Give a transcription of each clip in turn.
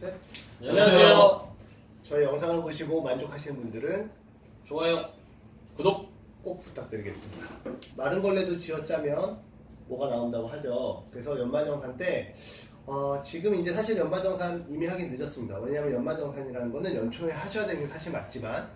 셋. 안녕하세요. 저희 영상을 보시고 만족하시는 분들은 좋아요. 구독! 꼭 부탁드리겠습니다. 마른 걸레도 쥐어짜면 뭐가 나온다고 하죠. 그래서 연말정산 때 어, 지금 이제 사실 연말정산 이미 하긴 늦었습니다. 왜냐하면 연말정산이라는 거는 연초에 하셔야 되는 게 사실 맞지만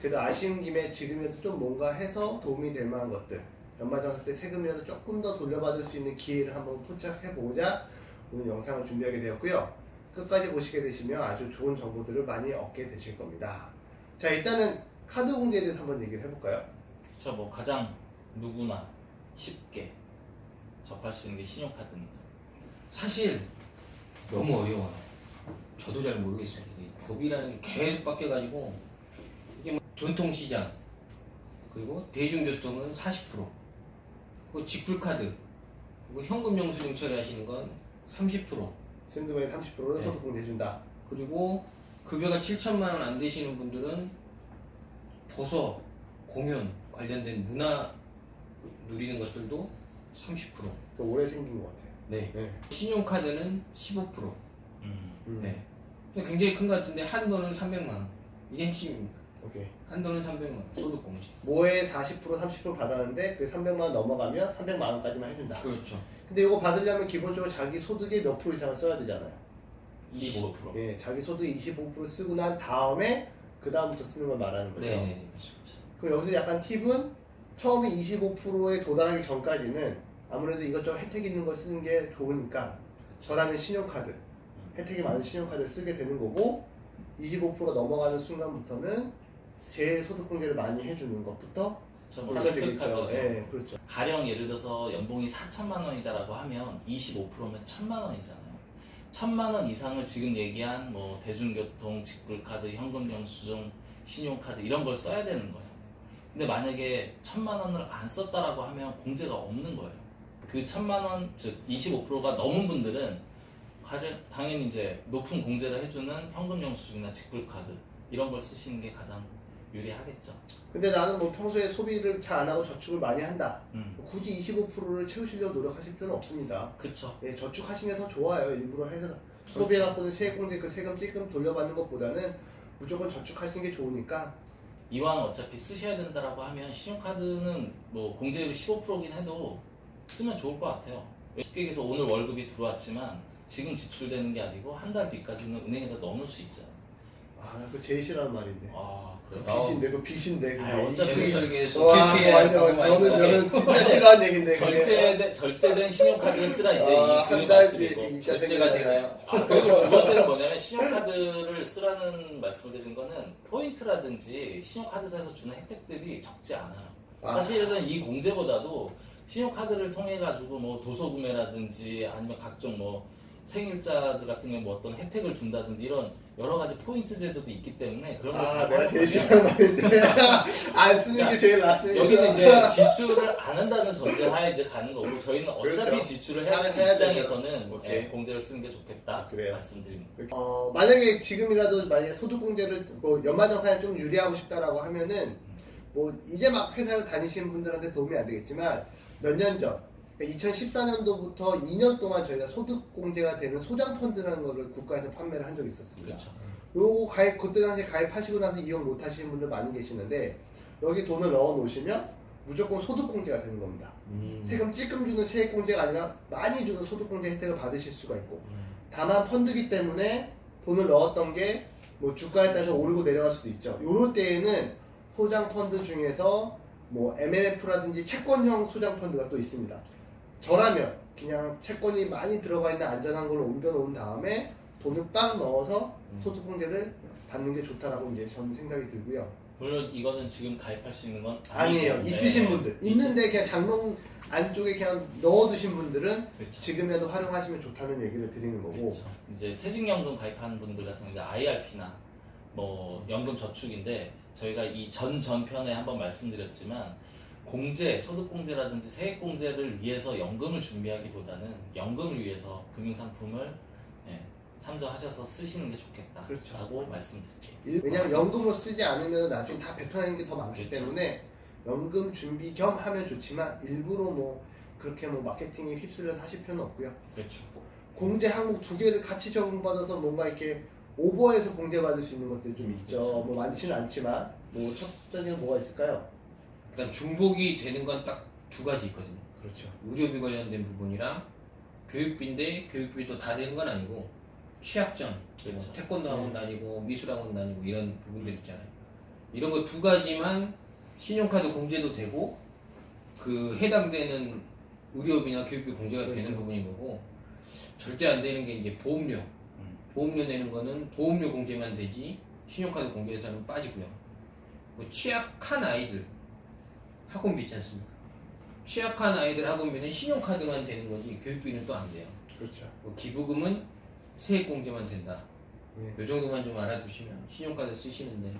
그래도 아쉬운 김에 지금이라도 좀 뭔가 해서 도움이 될 만한 것들 연말정산 때 세금이라도 조금 더 돌려받을 수 있는 기회를 한번 포착해보고자 오늘 영상을 준비하게 되었고요. 끝까지 보시게 되시면 아주 좋은 정보들을 많이 얻게 되실 겁니다. 자 일단은 카드 공제에 대해서 한번 얘기를 해볼까요? 저뭐 가장 누구나 쉽게 접할 수 있는 게 신용카드니까. 사실 너무 어려워요. 저도 잘 모르겠어요. 이게 법이라는 게 계속 바뀌어가지고 이게 뭐 전통시장 그리고 대중교통은 40% 그리고 직불카드 그리고 현금 영수증 처리하시는 건 30% 샌드웨이 30%를 네. 소득 공제 해준다. 그리고 급여가 7천만 원 안 되시는 분들은 도서, 공연 관련된 문화 누리는 것들도 30%. 그 올해 생긴 것 같아요. 네. 네. 신용카드는 15%. 음. 음, 네. 근데 굉장히 큰 것 같은데 한도는 300만 원. 이게 핵심입니다. 오케이. 한도는 300만 원. 소득공제. 모에 40% 30% 받았는데 그 300만 원 넘어가면 300만 원까지만 해준다. 그렇죠. 근데 이거 받으려면 기본적으로 자기 소득의 몇 프로 이상을 써야 되잖아요. 25%. 예, 자기 소득 25% 쓰고 난 다음에 그 다음부터 쓰는 걸 말하는 거죠. 네네. 그럼 여기서 약간 팁은 처음에 25%에 도달하기 전까지는 아무래도 이것저것 혜택 있는 걸 쓰는 게 좋으니까 저라면 신용카드 혜택이 많은 신용카드를 쓰게 되는 거고 25% 넘어가는 순간부터는 재소득공제를 많이 해주는 것부터 저뭐 하게 되겠죠. 체크카드. 예, 그렇죠. 가령 예를 들어서 연봉이 4천만 원이다라고 하면 25%면 1천만 원이잖아요. 1천만 원 이상을 지금 얘기한 뭐 대중교통, 직불카드, 현금 영수증, 신용카드 이런 걸 써야 되는 거예요. 근데 만약에 천만 원을 안 썼다라고 하면 공제가 없는 거예요. 그 천만 원, 즉 25%가 넘은 분들은 가령 당연히 이제 높은 공제를 해주는 현금 영수증이나 직불카드 이런 걸 쓰시는 게 가장 유리하겠죠. 근데 나는 뭐 평소에 소비를 잘 안 하고 저축을 많이 한다. 음, 굳이 25%를 채우시려고 노력하실 필요는 없습니다. 그쵸. 예, 저축하시는 게 더 좋아요. 일부러 해서 소비해갖고는 세액공제 그 세금 찔끔 돌려받는 것보다는 무조건 저축하시는 게 좋으니까 이왕 어차피 쓰셔야 된다라고 하면 신용카드는 뭐 공제율이 15%긴 해도 쓰면 좋을 것 같아요. 쉽게 얘기해서 오늘 월급이 들어왔지만 지금 지출되는 게 아니고 한 달 뒤까지는 은행에다 넣어놓을 수 있죠. 아, 제일 싫어하는 말인데. 아 빚인데, 그 빚인데. 아, 그게. 어차피 재무 그- 설계에서 와, PPL 완전 하고 많이 저는. 저는 진짜 싫어하는 얘긴데. 그게. 절제된, 절제된 신용카드를 쓰라 이제 아, 이한 그게 달 말씀이고 절제가. 되나요? 아, 그리고 두 번째는 뭐냐면 신용카드를 쓰라는 말씀을 드린 거는 포인트라든지 신용카드사에서 주는 혜택들이 적지 않아요. 아. 사실은 이 공제보다도 신용카드를 통해 가지고 뭐 도서 구매라든지 아니면 각종 뭐 생일자들 같은 경우 뭐 어떤 혜택을 준다든지 이런 여러 가지 포인트 제도도 있기 때문에 그런 걸 아, 잘 내가 말인데. 안 쓰는 게 제일 낫습니다. 여기는 이제 지출을 안 한다는 전제하에 이제 가는 거고 저희는 어차피 그렇죠. 지출을 해야 해야 되는 되죠. 입장에서는 오케이. 예, 공제를 쓰는 게 좋겠다 그래요. 말씀드립니다. 어, 만약에 지금이라도 만약에 소득공제를 뭐 연말정산에 좀 유리하고 싶다라고 하면은 뭐 이제 막 회사를 다니시는 분들한테 도움이 안 되겠지만 몇 년 전 2014년도부터 2년 동안 저희가 소득공제가 되는 소장펀드라는 거를 국가에서 판매를 한 적이 있었습니다. 그렇죠. 요거 가입 그때 당시에 가입하시고 나서 이용 못 하시는 분들 많이 계시는데 여기 돈을 넣어 놓으시면 무조건 소득공제가 되는 겁니다. 음. 세금 찔끔 주는 세액공제가 아니라 많이 주는 소득공제 혜택을 받으실 수가 있고 음. 다만 펀드기 때문에 돈을 넣었던 게 뭐 주가에 따라서 오르고 내려갈 수도 있죠. 요럴 때에는 소장 펀드 중에서 뭐 MMF라든지 채권형 소장 펀드가 또 있습니다. 저라면 그냥 채권이 많이 들어가 있는 안전한 걸로 옮겨 놓은 다음에 돈을 빵 넣어서 음. 소득 공제를 받는 게 좋다라고 이제 저는 생각이 들고요. 물론 이거는 지금 가입할 수 있는 건 아니에요. 아니고, 있으신 네. 분들 있는데 그냥 장롱 안쪽에 그냥 넣어두신 분들은 그렇죠. 지금이라도 활용하시면 좋다는 얘기를 드리는 거고 그렇죠. 이제 퇴직연금 가입하는 분들 같은 경우 IRP나 뭐 연금 저축인데 저희가 이 전 전편에 한번 말씀드렸지만 공제, 소득 공제라든지 세액 공제를 위해서 연금을 준비하기보다는 연금을 위해서 금융 상품을 예, 참조하셔서 쓰시는 게 좋겠다라고 그렇죠. 말씀드릴게요. 일- 왜냐면 연금으로 쓰지 않으면 나중에 다 뱉어내는 게 더 많기 그렇죠. 때문에 연금 준비 겸 하면 좋지만 일부러 뭐 그렇게 뭐 마케팅에 휩쓸려서 하실 필요는 없고요. 그렇죠. 공제 항목 두 개를 같이 적용받아서 뭔가 이렇게 오버해서 공제받을 수 있는 것들이 좀 있죠. 그렇죠. 뭐 많지는 않지만 뭐 첫 번째는 뭐가 있을까요? 일단 중복이 되는 건 딱 두 가지 있거든요. 그렇죠. 의료비 관련된 부분이랑 교육비인데 교육비도 다 되는 건 아니고 취약전, 그렇죠. 뭐 태권도 학원 다니고 미술 학원 다니고 이런 부분들 있잖아요. 이런 거 두 가지만 신용카드 공제도 되고 그 해당되는 의료비나 교육비 공제가 되는 그렇죠. 부분인 거고 절대 안 되는 게 이제 보험료. 보험료 내는 거는 보험료 공제만 되지 신용카드 공제에서는 빠지고요. 뭐 취약한 아이들 학원비 있지 않습니까? 취약한 아이들 학원비는 신용카드만 되는 거지 교육비는 또 안 돼요. 그렇죠. 뭐 기부금은 세액 공제만 된다. 네. 요 정도만 좀 알아두시면 신용카드 쓰시는데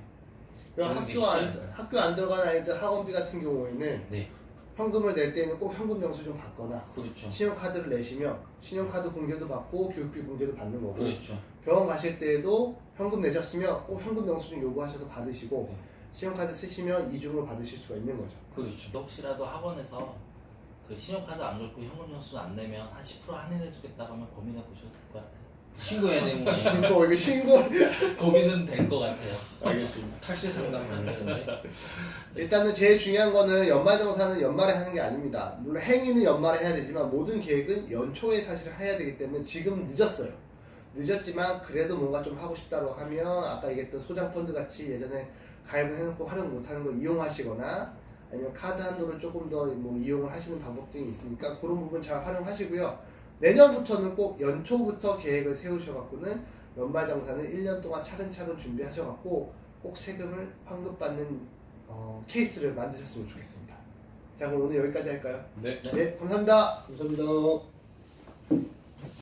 그러니까 학교 안. 학교 안 들어간 아이들 학원비 같은 경우에는 네 현금을 낼 때는 꼭 현금 영수증 받거나 그렇죠. 신용카드를 내시면 신용카드 공제도 받고 교육비 공제도 받는 거고 그렇죠. 병원 가실 때에도 현금 내셨으면 꼭 현금 영수증 요구하셔서 받으시고 네. 신용카드 쓰시면 이중으로 받으실 수가 있는 거죠. 그렇죠. 혹시라도 학원에서 그 신용카드 안 긁고 현금 영수 안 내면 한 10% 할인해 주겠다고 하면 고민해 보셔도 될 것 같아요. 신고해야 되는 거 아니에요? 이거 신고 고민은 될 것 같아요. 알겠습니다. 탈세 상담 안 되는데 일단은 제일 중요한 거는 연말정산은 연말에 하는 게 아닙니다. 물론 행위는 연말에 해야 되지만 모든 계획은 연초에 사실 해야 되기 때문에 지금 늦었어요. 늦었지만 그래도 뭔가 좀 하고 싶다고 하면 아까 얘기했던 소장 펀드 같이 예전에 가입을 해놓고 활용 못하는 거 이용하시거나 아니면 카드 한도를 조금 더 뭐 이용을 하시는 방법 등이 있으니까 그런 부분 잘 활용하시고요. 내년부터는 꼭 연초부터 계획을 세우셔갖고는 연말정산을 1년 동안 차근차근 준비하셔갖고 꼭 세금을 환급받는 어, 케이스를 만드셨으면 좋겠습니다. 자 그럼 오늘 여기까지 할까요? 네. 네 감사합니다. 감사합니다.